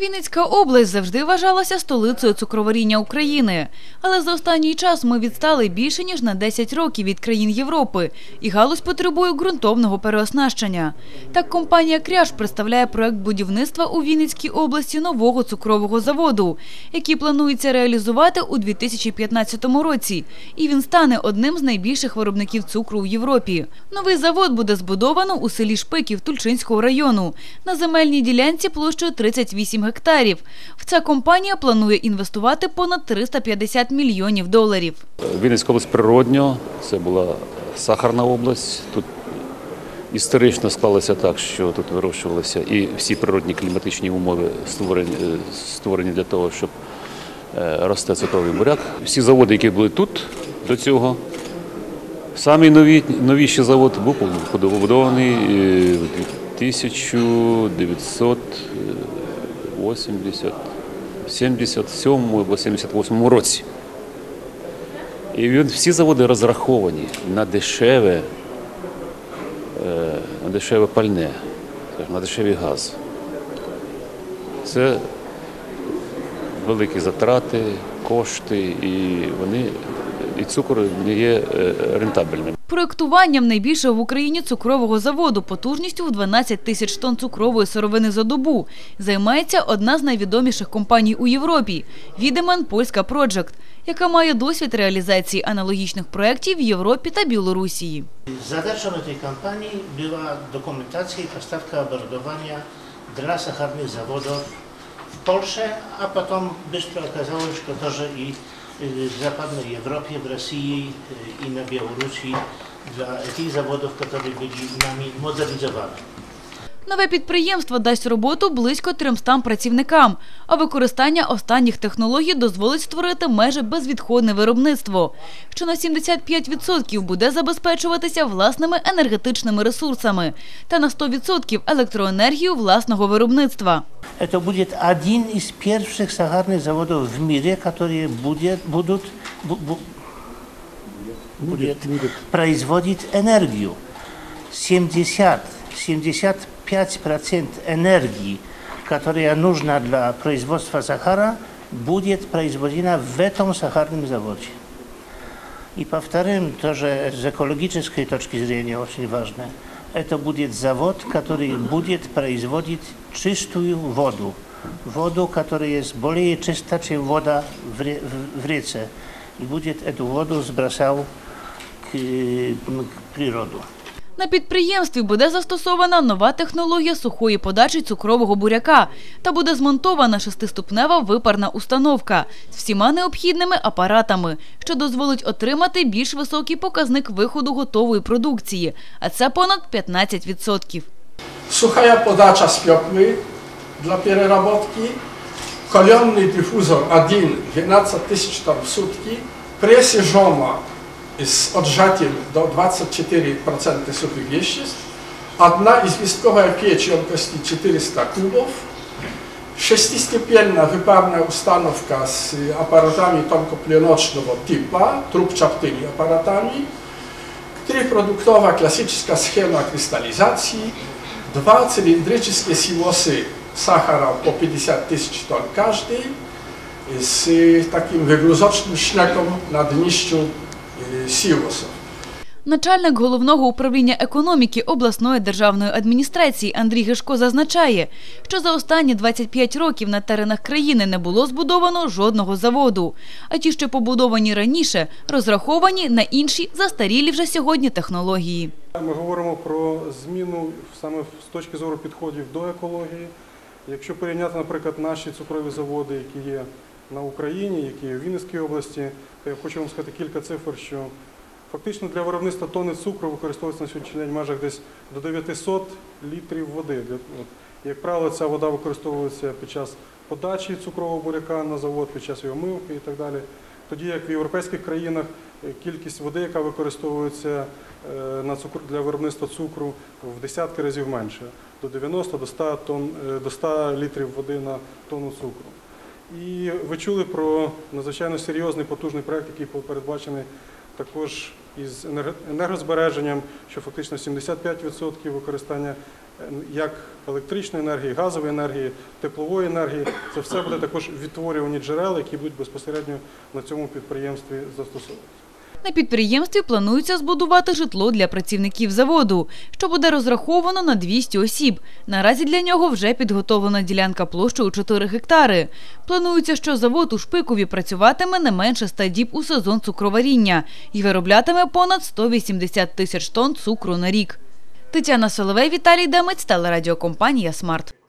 Вінницька область завжди вважалася столицею цукроваріння України. Але за останній час ми відстали більше, ніж на 10 років від країн Європи, і галузь потребує ґрунтовного переоснащення. Так компанія «Кряж» представляє проект будівництва у Вінницькій області нового цукрового заводу, який планується реалізувати у 2015 році. І він стане одним з найбільших виробників цукру у Європі. Новий завод буде збудовано у селі Шпиків Тульчинського району на земельній ділянці площею 38 гектарів. В ця компанія планує інвестувати понад 350 мільйонів доларів. Вінницька область природньо, це була сахарна область. Тут історично склалося так, що тут вирощувалися і всі природні кліматичні умови створені, е, створені для того, щоб е, росте цукровий буряк. Всі заводи, які були тут до цього, самий нові, новіший завод був побудований е, в 1980 77 або 78 році. І він, всі заводи розраховані на дешеве, е, на дешеве пальне, на дешевий газ. Це великі затрати, кошти, і вони і цукор не є е, рентабельним. Проектуванням найбільшого в Україні цукрового заводу потужністю в 12 тисяч тонн цукрової сировини за добу займається одна з найвідоміших компаній у Європі – Відеман Польська Проджект, яка має досвід реалізації аналогічних проєктів в Європі та Білорусі. Zadачą tej kampanii była dokumentacja i postawka obradowania dla sacharnych zawodów w Polsce, a potem bystro okazało się to, że i y, w zapadnej Europie, w Rosji y, i na Białorusi dla tych zawodów, które byli nami modernizowane. Нове підприємство дасть роботу близько 300 працівникам, а використання останніх технологій дозволить створити майже безвідходне виробництво, що на 75% буде забезпечуватися власними енергетичними ресурсами та на 100% електроенергію власного виробництва. Это будет один из первых сахарных заводов в мире, которые будет, будут, бу- бу- будет производить энергию. 70, 75% энергии, которая нужна для производства сахара, будет произведена в этом сахарном заводе. И повторим тоже с экологической точки зрения очень важно. Это будет завод, который будет производить чистую воду. Воду, которая есть более чиста, чем вода в, ре- в- в реке. И будет эту воду сбросал к, э, к природу. На підприємстві буде застосована нова технологія сухої подачі цукрового буряка та буде змонтована шестиступнева випарна установка з всіма необхідними апаратами, що дозволить отримати більш високий показник виходу готової продукції, а це понад 15%. Sucha podacza z piopły dla переработки, kolionny dyfuzor A1 12 tysięcy ton w sutki, presja żoma z odrzatiem do 24% suchych wieścistw, одна известковая печь емкости 400 кубов, шестистепенная выпарная установка с аппаратами тонкопленочного типа, трубчатыми аппаратами, Трипroduktowa klasyczna schema krystalizacji, dwa cylindryczne siłosy sachara po 50 tysięcy ton każdy z takim wygluzocznym szneką na dniszczu y. Начальник головного управління економіки обласної державної адміністрації Андрій Гишко зазначає, що за останні 25 років на теренах країни не було збудовано жодного заводу. А ті, що побудовані раніше, розраховані на інші застарілі вже сьогодні технології. Ми говоримо про зміну саме з точки зору підходів до екології. Якщо порівняти, наприклад, наші цукрові заводи, які є на Україні, які є в Вінницькій області, я хочу вам сказати кілька цифр, що фактично для виробництва тонни цукру використовується на сьогоднішній день майже десь до 900 літрів води. Як правило, ця вода використовується під час подачі цукрового буряка на завод, під час його мивки і так далі. Тоді як в європейських країнах е, кількість води, яка використовується е, для виробництва цукру, в десятки разів менше до 90 до 100 тонн, е, до 100 літрів води на тонну цукру. І ви чули про надзвичайно серйозний потужний проект, який передбачений також із енергозбереженням, що фактично 75% використання е, як електричної енергії, газової енергії, теплової енергії. Це все буде також відтворювані джерела, які будуть безпосередньо на цьому підприємстві застосовуватися. На підприємстві планується збудувати житло для працівників заводу, що буде розраховано на 200 осіб. Наразі для нього вже підготовлена ділянка площею у 4 гектари. Планується, що завод у Шпикові працюватиме не менше 100 діб у сезон цукроваріння і вироблятиме понад 180 тисяч тонн цукру на рік. Тетяна Соловей, Віталій Демець, телерадіокомпанія «Смарт».